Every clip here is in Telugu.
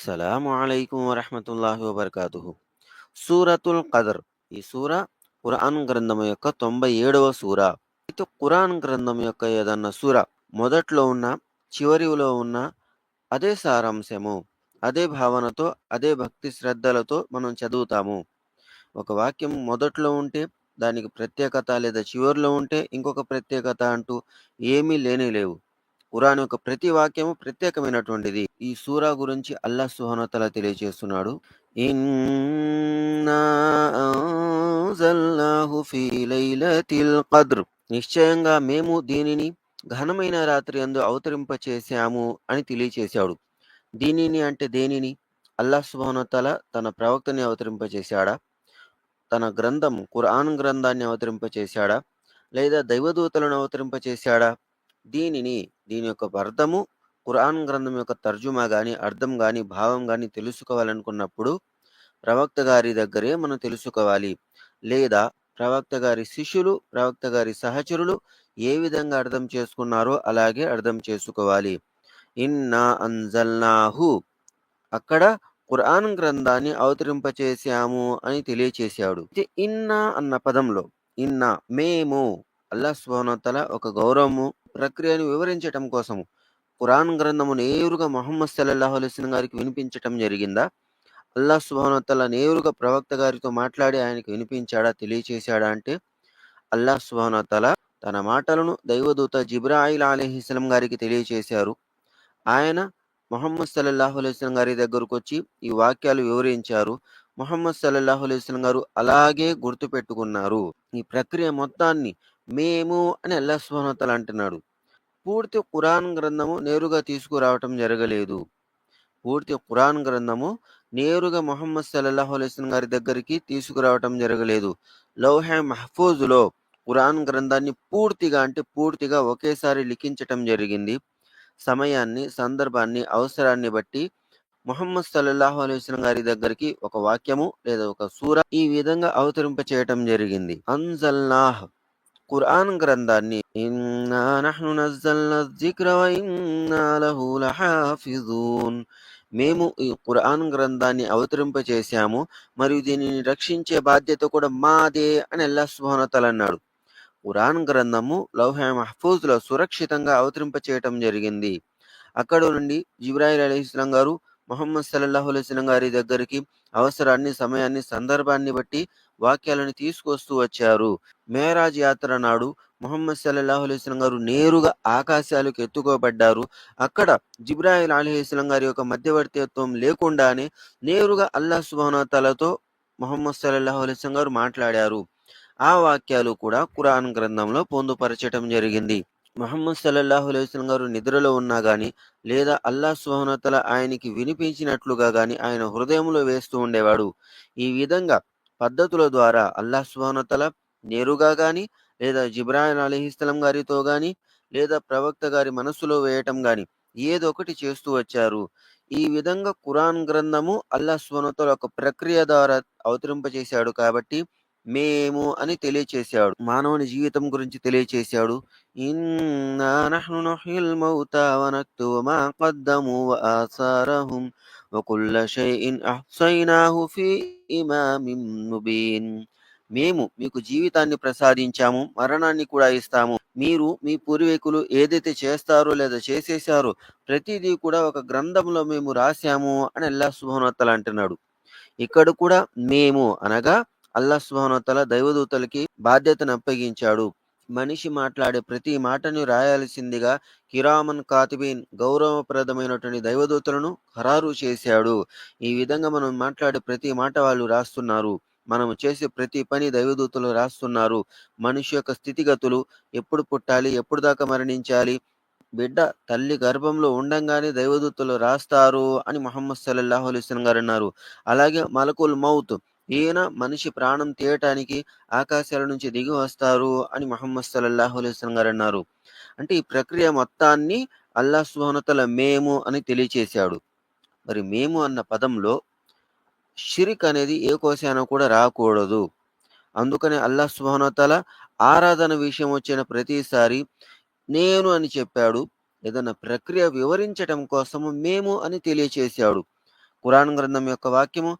అస్సలం అయికం వరహమతుల్లాహి వబర్కాతు సూరతుల్ కదర్ ఈ సూర ఖురాన్ గ్రంథం యొక్క తొంభై ఏడవ సూర. అయితే ఖురాన్ గ్రంథం యొక్క ఏదన్నా సూర మొదట్లో ఉన్న చివరిలో ఉన్న అదే సారాంశము అదే భావనతో అదే భక్తి శ్రద్ధలతో మనం చదువుతాము. ఒక వాక్యం మొదట్లో ఉంటే దానికి ప్రత్యేకత లేదా చివరిలో ఉంటే ఇంకొక ప్రత్యేకత అంటూ ఏమీ లేనే లేవు. ఖురాన్ యొక్క ప్రతి వాక్యము ప్రత్యేకమైనటువంటిది. ఈ సూరా గురించి అల్లా సుహనతల తెలియజేస్తున్నాడు. నిశ్చయంగా మేము దీనిని ఘనమైన రాత్రి అందు అవతరింపచేశాము అని తెలియచేశాడు. దీనిని అంటే దేనిని? అల్లా సుహనతల తన ప్రవక్తని అవతరింపచేశాడా? తన గ్రంథం ఖురాన్ గ్రంథాన్ని అవతరింపచేశాడా? లేదా దైవదూతలను అవతరింపచేశాడా? దీనిని దీని యొక్క అర్థము ఖురాన్ గ్రంథం యొక్క తర్జుమా కానీ అర్థం కానీ భావం కానీ తెలుసుకోవాలనుకున్నప్పుడు ప్రవక్త గారి దగ్గరే మనం తెలుసుకోవాలి. లేదా ప్రవక్త గారి శిష్యులు ప్రవక్త గారి సహచరులు ఏ విధంగా అర్థం చేసుకున్నారో అలాగే అర్థం చేసుకోవాలి. ఇన్నా అంజల్నాహు అక్కడ ఖురాన్ గ్రంథాన్ని అవతరింపచేశాము అని తెలియచేశాడు. ఇన్నా అన్న పదంలో ఇన్నా మేము అల్లా స్వనతల ఒక గౌరవము ప్రక్రియను వివరించటం కోసము. ఖురాన్ గ్రంథము నేరుగా మొహమ్మద్ సల్లల్లాహు అలైస్లం గారికి వినిపించటం జరిగిందా? అల్లా సుబానతల నేరుగా ప్రవక్త గారితో మాట్లాడి ఆయనకు వినిపించాడా తెలియచేశాడా అంటే అల్లా సుబానతల తన మాటలను దైవదూత జిబ్రాయిల్ అలీహిస్లం గారికి తెలియచేశారు. ఆయన మొహమ్మద్ సల్లల్లాహు అలైస్లం గారి దగ్గరకు వచ్చి ఈ వాక్యాలు వివరించారు. మొహమ్మద్ సల్లల్లాహు అలైస్లం గారు అలాగే గుర్తుపెట్టుకున్నారు. ఈ ప్రక్రియ మొత్తాన్ని మేము అని అల్లా సుబానతల అంటున్నాడు. పూర్తి ఖురాన్ గ్రంథము నేరుగా తీసుకురావటం జరగలేదు. పూర్తి ఖురాన్ గ్రంథము నేరుగా మొహమ్మద్ సల్లాహు అలైస్లం గారి దగ్గరికి తీసుకురావటం జరగలేదు. లౌహే మహఫూజ్లో ఖురాన్ గ్రంథాన్ని పూర్తిగా అంటే పూర్తిగా ఒకేసారి లిఖించటం జరిగింది. సమయాన్ని సందర్భాన్ని అవసరాన్ని బట్టి మొహమ్మద్ సల్లల్లాహు అలైస్లం గారి దగ్గరికి ఒక వాక్యము లేదా ఒక సూర ఈ విధంగా అవతరింప చేయటం జరిగింది. అన్జల్నాహ్ ఖురాన్ గ్రంథాన్ని ఇన్నా నహ్ను నజ్జల్న జిక్ర వ ఇన్నా లహు లహాఫిజూన్ మేము ఈ ఖురాన్ గ్రంథాన్ని అవతరింపచేశాము మరియు దీనిని రక్షించే బాధ్యత కూడా మాదే అని అల్లా సుభానతలు అన్నాడు. ఖురాన్ గ్రంథము లౌహ మహఫూజ్లో సురక్షితంగా అవతరింప చేయటం జరిగింది. అక్కడ నుండి జిబ్రాయిల్ అలీస్లాం గారు మొహమ్మద్ సల్లాహు అలైస్లం గారి దగ్గరికి అవసరాన్ని సమయాన్ని సందర్భాన్ని బట్టి వాక్యాలను తీసుకొస్తూ వచ్చారు. మేరాజ్ యాత్ర నాడు మొహమ్మద్ సల్లాహు అలైస్లం గారు నేరుగా ఆకాశాలకు ఎత్తుకోబడ్డారు. అక్కడ జిబ్రాయిల్ అలీస్లం గారి యొక్క మధ్యవర్తిత్వం లేకుండానే నేరుగా అల్లా సుబానతలతో మొహమ్మద్ సల్లాహు అలైస్లం గారు మాట్లాడారు. ఆ వాక్యాలు కూడా ఖురాన్ గ్రంథంలో పొందుపరచటం జరిగింది. మహమ్మద్ సల్లల్లాహు అలైస్లం గారు నిద్రలో ఉన్నా కానీ లేదా అల్లా సుహనతల ఆయనకి వినిపించినట్లుగా కానీ ఆయన హృదయంలో వేస్తూ ఉండేవాడు. ఈ విధంగా పద్ధతుల ద్వారా అల్లా సుహనతల నేరుగా కానీ లేదా జిబ్రాయిన్ అలీహిస్లం గారితో కానీ లేదా ప్రవక్త గారి మనస్సులో వేయటం కానీ ఏదో ఒకటి చేస్తూ వచ్చారు. ఈ విధంగా ఖురాన్ గ్రంథము అల్లా సుహనతల ఒక ప్రక్రియ ద్వారా అవతరింపజేశాడు కాబట్టి మేము అని తెలియచేశాడు. మానవుని జీవితం గురించి తెలియచేశాడు. ఇన్నా నహ్ను నుహ్యిల్ మౌతా వనక్తుబు మా ఖద్దము వఆసారహుం వకుల్ల షైఇన్ అహ్సైనాహు ఫీ ఇమామిన్ ముబీన్. మేము మీకు జీవితాన్ని ప్రసాదించాము మరణాన్ని కూడా ఇస్తాము. మీరు మీ పూర్వీకులు ఏదైతే చేస్తారో లేదా చేసేసారో ప్రతిదీ కూడా ఒక గ్రంథంలో మేము రాశాము అని అల్లా సుభానోత్తల అంటున్నాడు. ఇక్కడ కూడా మేము అనగా అల్లా సుభానోత్తల దైవదూతలకి బాధ్యతను అప్పగించాడు. మనిషి మాట్లాడే ప్రతి మాటను రాయాల్సిందిగా కిరామన్ కాతిబీన్ గౌరవప్రదమైనటువంటి దైవదూతలను ఖరారు చేశాడు. ఈ విధంగా మనం మాట్లాడే ప్రతి మాట వాళ్ళు రాస్తున్నారు. మనము చేసే ప్రతి పని దైవదూతలు రాస్తున్నారు. మనిషి యొక్క స్థితిగతులు ఎప్పుడు పుట్టాలి ఎప్పుడు దాకా మరణించాలి బిడ్డ తల్లి గర్భంలో ఉండంగానే దైవదూతలు రాస్తారు అని మొహమ్మద్ సల్లల్లాహు అలైస్లం గారు అన్నారు. అలాగే మలకుల్ మౌత్ ఈయన మనిషి ప్రాణం తీయటానికి ఆకాశాల నుంచి దిగి వస్తారు అని మొహమ్మద్ సల్లల్లాహు అలైస్లం గారు అన్నారు. అంటే ఈ ప్రక్రియ మొత్తాన్ని అల్లా సుహనతల మేము అని తెలియచేశాడు. మరి మేము అన్న పదంలో షిరిక్ అనేది ఏ కోశానో కూడా రాకూడదు. అందుకని అల్లా సుహనతల ఆరాధన విషయం వచ్చిన ప్రతిసారి నేను అని చెప్పాడు. ఏదన్నా ప్రక్రియ వివరించటం కోసము మేము అని తెలియచేశాడు. కురాన్ గ్రంథం యొక్క వాక్యము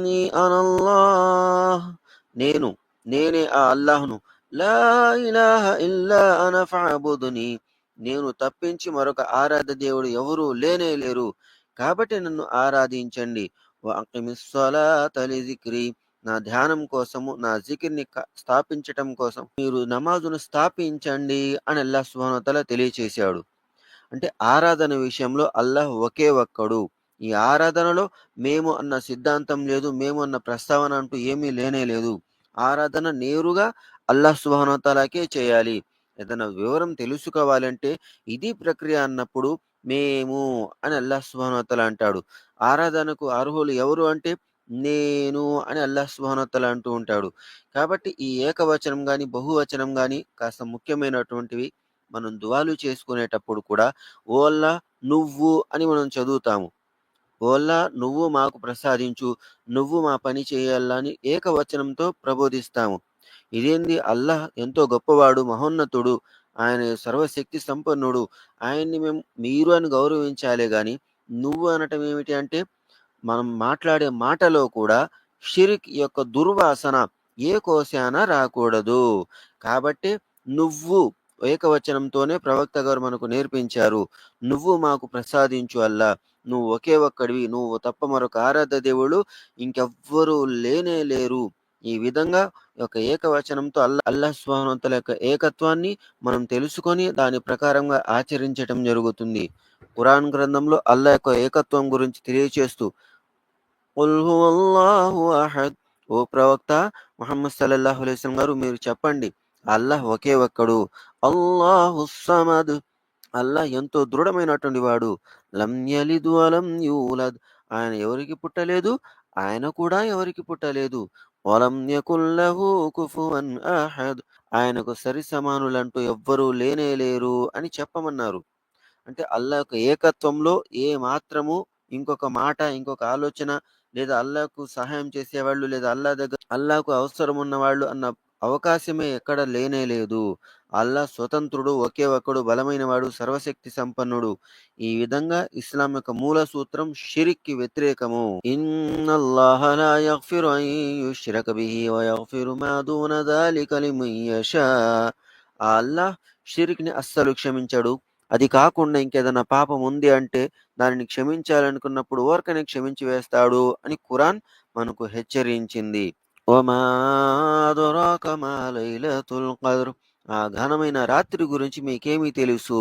"ఇన్నీ అనల్లాహ్" నేను నేనే ఆ అల్లాహ్ను. లా ఇలాహ ఇల్లా అన ఫఅబుదుని నేను తప్పించి మరొక ఆరాధ దేవుడు ఎవరు లేనే లేరు. కాబట్టి నన్ను ఆరాధించండి. వఅకిమిస్సలాత నా ధ్యానం కోసము నా జికిర్ని స్థాపించటం కోసం మీరు నమాజును స్థాపించండి అని అల్లాహ్ సుబ్హానహు తెలియచేశాడు. అంటే ఆరాధన విషయంలో అల్లాహ్ ఒకే ఒక్కడు. ఈ ఆరాధనలో మేము అన్న సిద్ధాంతం లేదు మేము అన్న ప్రస్తావన అంటూ ఏమీ లేనే లేదు. ఆరాధన నేరుగా అల్లాహ్ సుబానతాలాకే చేయాలి. ఏదైనా వివరం తెలుసుకోవాలంటే ఇది ప్రక్రియ అన్నప్పుడు మేము అని అల్లాహ్ సుభానోతల అంటాడు. ఆరాధనకు అర్హులు ఎవరు అంటే నేను అని అల్లా సుభానోతల అంటూ ఉంటాడు. కాబట్టి ఈ ఏకవచనం కానీ బహువచనం కానీ కాస్త ముఖ్యమైనటువంటివి మనం దువాలు చేసుకునేటప్పుడు కూడా ఓ అల్లా నువ్వు అని మనం చదువుతాము. ఓలా నువ్వు మాకు ప్రసాదించు నువ్వు మా పని చేయాలని ఏకవచనంతో ప్రబోధిస్తాము. ఇదేంది? అల్లాహ్ ఎంతో గొప్పవాడు మహోన్నతుడు. ఆయన సర్వశక్తి సంపన్నుడు. ఆయన్ని మేము మీరు అని గౌరవించాలే కానీ నువ్వు అనటం ఏమిటి అంటే మనం మాట్లాడే మాటలో కూడా షిరిక్ యొక్క దుర్వాసన ఏ కోశాన రాకూడదు. కాబట్టి నువ్వు ఏకవచనంతోనే ప్రవక్త గారు మనకు నేర్పించారు. నువ్వు మాకు ప్రసాదించు అల్లా నువ్వు ఒకే ఒక్కడివి నువ్వు తప్ప మరొక ఆరాధ్య దేవుడు ఇంకెవ్వరూ లేనే లేరు. ఈ విధంగా ఒక ఏకవచనంతో అల్లా అల్లాహ్ స్వామంతుల యొక్క ఏకత్వాన్ని మనం తెలుసుకొని దాని ప్రకారంగా ఆచరించటం జరుగుతుంది. ఖురాన్ గ్రంథంలో అల్లా యొక్క ఏకత్వం గురించి తెలియచేస్తూ ఓ ప్రవక్త ముహమ్మద్ సల్లాహు అలైహి గారు మీరు చెప్పండి అల్లాహ్ ఒకే ఒక్కడు. అల్లాహు సమద్ అల్లా ఎంతో దృఢమైనటువంటి వాడు. లం యలిద్ వలం యూలద్. ఆయన ఎవరికి పుట్టలేదు? ఆయన కూడా ఎవరికి పుట్టలేదు? వలం యకుల్లహు కుఫువన్ అహద్. ఆయనకు సరి సమానులంటూ ఎవ్వరూ లేనే లేరు అని చెప్పమన్నారు. అంటే అల్లాహ్ యొక్క ఏకత్వంలో ఏ మాత్రము ఇంకొక మాట ఇంకొక ఆలోచన లేదా అల్లాకు సహాయం చేసేవాళ్ళు లేదా అల్లా దగ్గర అల్లాకు అవసరం ఉన్న వాళ్ళు అన్న అవకాశమే ఎక్కడ లేనే లేదు. అల్లా స్వతంత్రుడు ఒకే ఒక్కడు బలమైనవాడు సర్వశక్తి సంపన్నుడు. ఈ విధంగా ఇస్లాం యొక్క మూల సూత్రం షిరిక్కి వ్యతిరేకము. ఇన్నల్లాహ లా యగ్ఫిరు ఆ అల్లాహ్ షిరిక్ని అస్సలు క్షమించడు. అది కాకుండా ఇంకేదైనా పాపం ఉంది అంటే దానిని క్షమించాలనుకున్నప్పుడు ఓర్కనే క్షమించి వేస్తాడు అని ఖురాన్ మనకు హెచ్చరించింది. వమా అదరాక మా ఆ ఘనమైన రాత్రి గురించి మీకేమీ తెలుసు?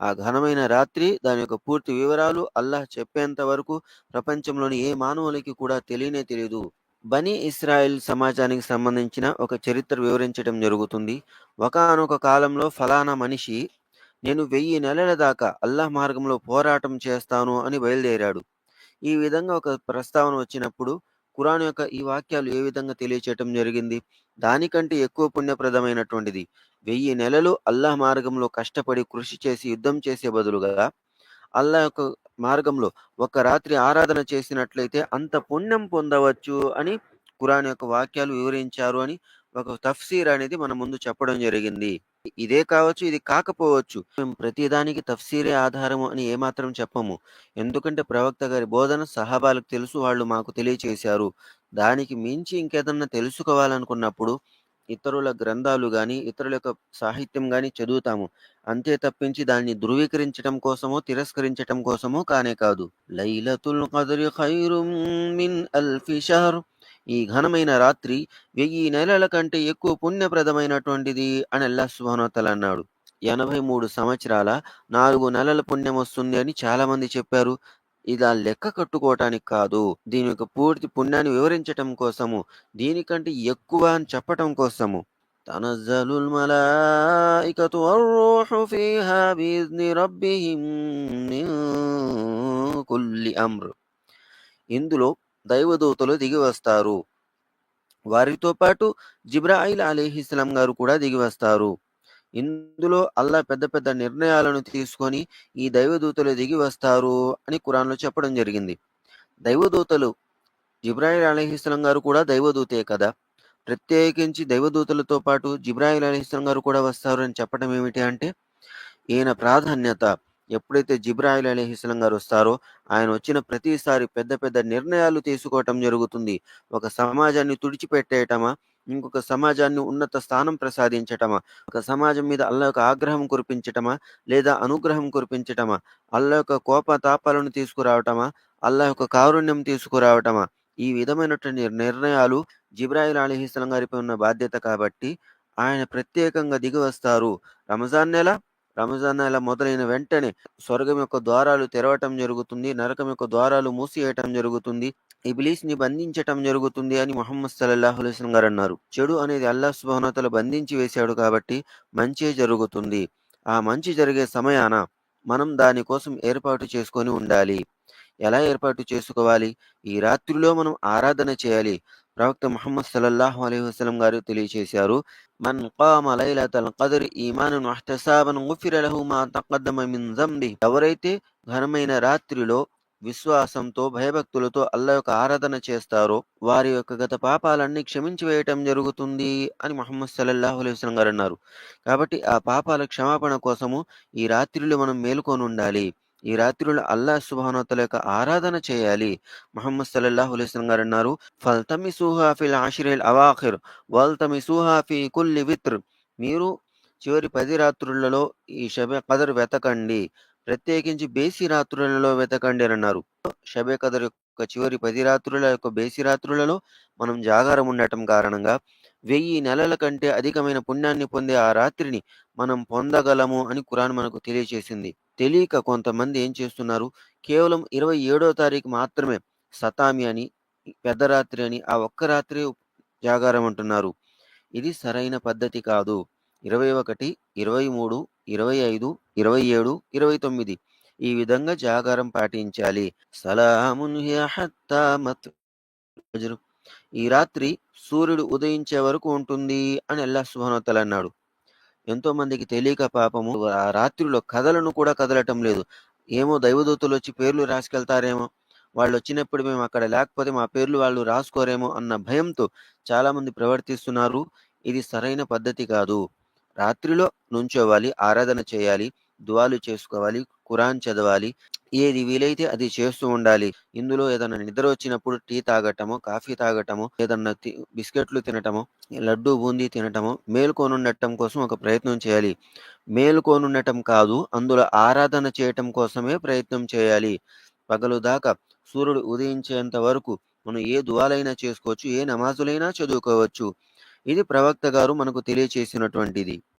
ఆ ఘనమైన రాత్రి దాని యొక్క పూర్తి వివరాలు అల్లాహ్ చెప్పేంత వరకు ప్రపంచంలోని ఏ మానవులకి కూడా తెలియనే తెలియదు బనీ ఇస్రాయిల్ సమాజానికి సంబంధించిన ఒక చరిత్ర వివరించడం జరుగుతుంది. ఒకానొక కాలంలో ఫలానా మనిషి నేను వెయ్యి నెలల దాకా అల్లాహ్ మార్గంలో పోరాటం చేస్తాను అని బయలుదేరాడు. ఈ విధంగా ఒక ప్రస్తావన వచ్చినప్పుడు ఖురాన్ యొక్క ఈ వాక్యాలు ఏ విధంగా తెలియచేయటం జరిగింది? దానికంటే ఎక్కువ పుణ్యప్రదమైనటువంటిది వెయ్యి నెలలు అల్లాహ్ మార్గంలో కష్టపడి కృషి చేసి యుద్ధం చేసే బదులుగా అల్లాహ్ యొక్క మార్గంలో ఒక రాత్రి ఆరాధన చేసినట్లయితే అంత పుణ్యం పొందవచ్చు అని ఖురాన్ యొక్క వాక్యాలు వివరించారు అని ఒక తఫ్సీర్ అనేది మన ముందు చెప్పడం జరిగింది. ఇదే కావచ్చు ఇది కాకపోవచ్చు. మేము ప్రతిదానికి తఫ్సీరే ఆధారము అని ఏమాత్రం చెప్పము. ఎందుకంటే ప్రవక్త గారి బోధన సహాబాలకు తెలుసు వాళ్ళు మాకు తెలియచేశారు. దానికి మించి ఇంకేదన్నా తెలుసుకోవాలనుకున్నప్పుడు ఇతరుల గ్రంథాలు కానీ ఇతరుల యొక్క సాహిత్యం కానీ చదువుతాము. అంతే తప్పించి దాన్ని ధృవీకరించటం కోసమో తిరస్కరించటం కోసమో కానే కాదు. లైలతుల్ ఖద్రి ఖైరుం మిన్ అల్ఫి షహర్. ఈ ఘనమైన రాత్రి వెయ్యి నెలల కంటే ఎక్కువ పుణ్యప్రదమైనటువంటిది అని అల్లా సుభానోతల్ అన్నాడు. ఎనభై మూడు సంవత్సరాల నాలుగు నెలల పుణ్యం వస్తుంది అని చాలా మంది చెప్పారు. ఇది ఆ లెక్క కట్టుకోవటానికి కాదు. దీని యొక్క పూర్తి పుణ్యాన్ని వివరించటం కోసము దీనికంటే ఎక్కువ అని చెప్పటం కోసము. తనజ్జలుల్ మలాయికతు వర్-రూహు ఫీహా బిఇజ్ని రబ్బిహిం మిన్ కుల్లి అమ్ర్. ఇందులో దైవదూతలు దిగి వస్తారు. వారితో పాటు జిబ్రాయిల్ అలీహిస్లాం గారు కూడా దిగి వస్తారు. ఇందులో అల్లా పెద్ద పెద్ద నిర్ణయాలను తీసుకొని ఈ దైవదూతలు దిగి వస్తారు అని ఖురాన్లో చెప్పడం జరిగింది. దైవదూతలు జిబ్రాయిల్ అలీహిస్లాం గారు కూడా దైవదూతే కదా? ప్రత్యేకించి దైవదూతలతో పాటు జిబ్రాయిల్ అలీహిస్లాం గారు కూడా వస్తారు అని చెప్పడం ఏమిటి అంటే ఈయన ప్రాధాన్యత ఎప్పుడైతే జిబ్రాయిల్ అలీహిస్సలాం గారు వస్తారో ఆయన వచ్చిన ప్రతిసారి పెద్ద పెద్ద నిర్ణయాలు తీసుకోవటం జరుగుతుంది. ఒక సమాజాన్ని తుడిచిపెట్టేయటమా ఇంకొక సమాజాన్ని ఉన్నత స్థానం ప్రసాదించటమా ఒక సమాజం మీద అల్లా యొక్క ఆగ్రహం కురిపించటమా లేదా అనుగ్రహం కురిపించటమా అల్లా యొక్క కోప తాపాలను తీసుకురావటమా అల్లా యొక్క కారుణ్యం తీసుకురావటమా ఈ విధమైనటువంటి నిర్ణయాలు జిబ్రాయిల్ అలీహిస్సలాం గారిపై ఉన్న బాధ్యత కాబట్టి ఆయన ప్రత్యేకంగా దిగి వస్తారు. రంజాన్ నెల రంజాన్ నెల మొదలైన వెంటనే స్వర్గం యొక్క ద్వారాలు తెరవటం జరుగుతుంది నరకం యొక్క ద్వారాలు మూసివేయటం జరుగుతుంది ఇబ్లీస్ని బంధించటం జరుగుతుంది అని మొహమ్మద్ సల్లల్లాహు అలైహి గారు అన్నారు. చెడు అనేది అల్లాహ్ సుబ్హానహు బంధించి వేశాడు కాబట్టి మంచి జరుగుతుంది. ఆ మంచి జరిగే సమయాన మనం దానికోసం ఏర్పాటు చేసుకొని ఉండాలి. ఎలా ఏర్పాటు చేసుకోవాలి? ఈ రాత్రిలో మనం ఆరాధన చేయాలి. ప్రవక్త ముహమ్మద్ సల్లల్లాహు అలీ వసలం గారు తెలియచేశారు మన్ కామ లైలతల్ కద్ర్ ఈమానన్ వహ్తసాబన్ గుఫిర మా తaqaddama మిన్ జంబి ఎవరైతే ఘనమైన రాత్రిలో విశ్వాసంతో భయభక్తులతో అల్లా యొక్క ఆరాధన చేస్తారో వారి యొక్క గత పాపాలన్నీ క్షమించి వేయటం జరుగుతుంది అని మహమ్మద్ సల్లల్లాహు అలైహి గారు అన్నారు. కాబట్టి ఆ పాపాల క్షమాపణ కోసము ఈ రాత్రిలో మనం మేలుకొని ఉండాలి. ఈ రాత్రిలో అల్లా సుబానోతల యొక్క ఆరాధన చేయాలి. మహమ్మద్ సల్లల్లాహు అలైహి గారు అన్నారు ఫల్తమి ఫిల్ ఆషిరిల్ అవాఖిర్ వల్తమి ఫి కుల్లి విత్ర్. మీరు చివరి పది రాత్రులలో ఈ షబే కదర్ వెతకండి. ప్రత్యేకించి బేసి రాత్రులలో వెతకండి అని అన్నారు. షబే కదర్ యొక్క చివరి పది రాత్రుల యొక్క బేసి రాత్రులలో మనం జాగారం ఉండటం కారణంగా వెయ్యి నెలల కంటే అధికమైన పుణ్యాన్ని పొందే ఆ రాత్రిని మనం పొందగలము అని కురాన్ మనకు తెలియజేసింది తెలియక కొంతమంది ఏం చేస్తున్నారు? కేవలం ఇరవై ఏడో తారీఖు మాత్రమే సతామి అని పెద్ద రాత్రి అని ఆ ఒక్క రాత్రి జాగారం అంటున్నారు. ఇది సరైన పద్ధతి కాదు. ఇరవై ఒకటి ఇరవై మూడు ఇరవై ఐదు ఇరవై ఏడు ఇరవై తొమ్మిది. ఈ విధంగా జాగారం పాటించాలి. సలామున్ ఈ రాత్రి సూర్యుడు ఉదయించే వరకు ఉంటుంది అని అల్లా సుబ్హానహు అన్నాడు. ఎంతో మందికి తెలియక పాపము. ఆ రాత్రిలో కథలను కూడా కదలటం లేదు. ఏమో దైవదూతలు వచ్చి పేర్లు రాసుకెళ్తారేమో. వాళ్ళు వచ్చినప్పుడు మేము అక్కడ లేకపోతే మా పేర్లు వాళ్ళు రాసుకోరేమో అన్న భయంతో చాలా మంది ప్రవర్తిస్తున్నారు. ఇది సరైన పద్ధతి కాదు. రాత్రిలో నుంచోవాలి ఆరాధన చేయాలి. దువాలు చేసుకోవాలి ఖురాన్ చదవాలి ఏది వీలైతే అది చేస్తూ ఉండాలి. ఇందులో ఏదైనా నిద్ర వచ్చినప్పుడు టీ తాగటము కాఫీ తాగటము ఏదన్నా బిస్కెట్లు తినటము లడ్డు బూందీ తినటము మేలుకోనుండటం కోసం ఒక ప్రయత్నం చేయాలి. మేలుకోనుండటం కాదు అందులో ఆరాధన చేయటం కోసమే ప్రయత్నం చేయాలి. పగలు దాకా సూర్యుడు ఉదయించేంత వరకు మనం ఏ దువాలైనా చేసుకోవచ్చు ఏ నమాజులైనా చదువుకోవచ్చు. ఇది ప్రవక్త గారు మనకు తెలియచేసినటువంటిది.